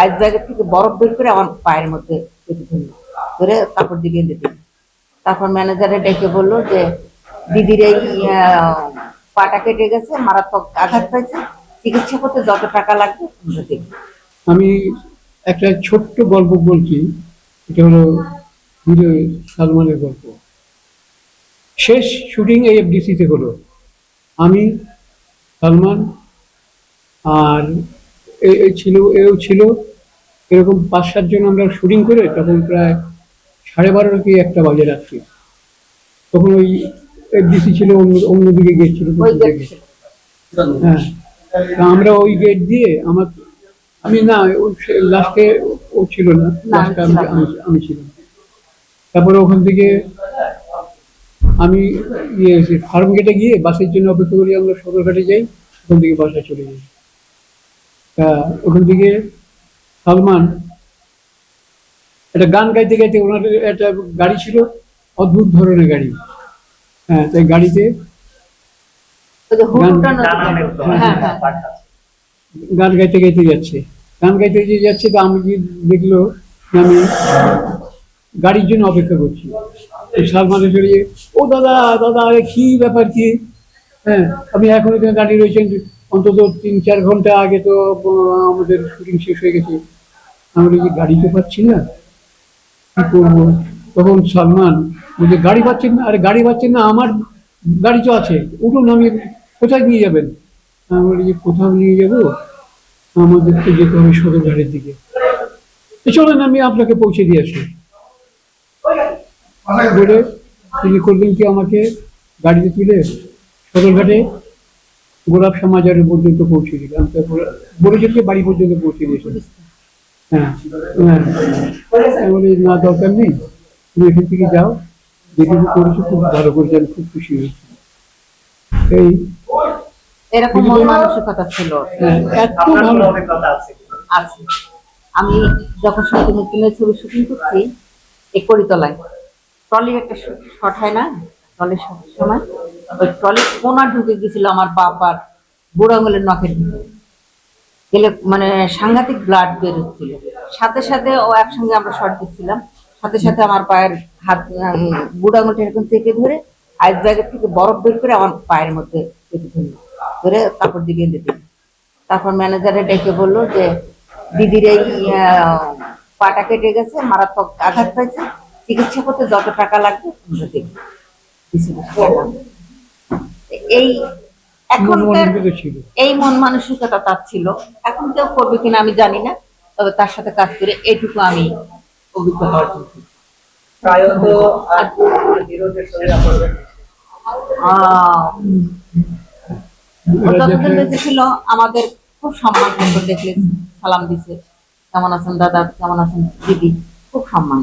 আইস ব্যাগের থেকে বরফ বের করে আমার পায়ের মধ্যে ধরে কাপড় বেঁধে দিল। তারপর ম্যানেজারে ডেকে বলল যে, দিদির এই পাটা কেটে গেছে, মারাত্মক আঘাত পাইছে চিকিৎসা করতে যত টাকা লাগবে আমি একটা ছোট্ট গল্প বলছি। এটা হলো হিরো সালমানের গল্প। শেষ শুটিং এই এফডিসিতে হলো। আমি, সালমান আর ছিল এও ছিল। এরকম পাঁচ সাতজন আমরা শুটিং করে তখন প্রায় সাড়ে বারোটা কি একটা বাজে রাত্রি। তখন ওই এফডিসি ছিল অন্য অন্যদিকে গিয়েছিল ওই গেট ছিল। হ্যাঁ। তা আমরা ওই গেট দিয়ে আমার আমি না লাস্টে ও ছিল না লাস্টে আমি আমি ছিলাম। তারপরে ওখান থেকে আমি ইয়ে ফার্ম গেটে গিয়ে বাসের জন্য অপেক্ষা করি আমরা সদরঘাটে যাই ওখান থেকে বাসায় চলে যাই। ওখান থেকে সালমান একটা গান গাইতে গাইতে ওনার একটা গাড়ি ছিল অদ্ভুত ধরনের গাড়ি। হ্যাঁ তাই গাড়িতে হ্যাঁ হ্যাঁ আছে। গান গাইতে গাইতে যাচ্ছে। গান গাইতে যে যাচ্ছে তো আমি কি দেখল যে আমি গাড়ির জন্য অপেক্ষা করছি। সালমানে চড়িয়ে ও দাদা দাদা আরে কি ব্যাপার কি? হ্যাঁ আমি এখন এখানে দাঁড়িয়ে রয়েছেন অন্তত তিন চার ঘণ্টা আগে তো আমাদের শুটিং শেষ হয়ে গেছে। আমি বলি যে গাড়ি তো পাচ্ছি না? কি করব? তখন সালমান বলছে গাড়ি পাচ্ছেন না? আরে গাড়ি পাচ্ছেন না আমার গাড়ি তো আছে। উঠুন আমি কোথায় নিয়ে যাবেন? আমি বলি যে কোথাও নিয়ে যাব? আমাদের তো যেতে হবে সদরঘাটের দিকে। তো চলেন আমি আপনাকে পৌঁছে দিয়ে আসি। বলে তিনি করবেন কি আমাকে গাড়িতে তুলে সদরঘাটে গোলাপ সমাজারের পর্যন্ত পৌঁছে দিল আমি তারপর যে বাড়ি পর্যন্ত পৌঁছে দিয়েছেন হ্যাঁ হ্যাঁ। বলি না দরকার নেই তুমি এখান থেকে যাও যেটুকু করেছ খুব ভালো করেছ আমি খুব খুশি হয়েছি। এই এরকম মন মানসিকতা ছিল। হ্যাঁ, এত ভালো। আছে? আমি যখন শুটিং তুলে ছবি শুটিং করছি এই কড়িতলায় ট্রলির একটা শট হয় না? ট্রলির সময়। ওই ট্রলির কোনা ঢুকে গেছিল আমার বাবার বুড়ো আঙুলের নখের ভিতরে। গেলে মানে সাংঘাতিক ব্লাড বের সাথে সাথে ও একসঙ্গে আমরা শর্ট দিচ্ছিলাম। সাথে সাথে আমার পায়ের হাত বুড়ো আঙুলটা এরকম চেপে ধরে আইস ব্যাগের থেকে বরফ বের করে আমার পায়ের মধ্যে চেপে ধরলো। ধরে দিয়ে বেঁধে দিল। তারপর ম্যানেজারে ডেকে বলল যে, দিদির এই পাটা কেটে গেছে, মারাত্মক আঘাত পাইছে। চিকিৎসা করতে যত টাকা লাগবে কিছু কিছু টাকা। এই এখনকার এই মন মানসিকতা তার ছিল। এখন কেউ করবে কিনা আমি জানি না তবে তার সাথে কাজ করে এইটুকু আমি অভিজ্ঞতা অর্জন করি। ছিল আমাদের খুব সম্মান দেখলে সালাম দিছে। কেমন আছেন দাদা? কেমন আছেন দিদি? খুব সম্মান।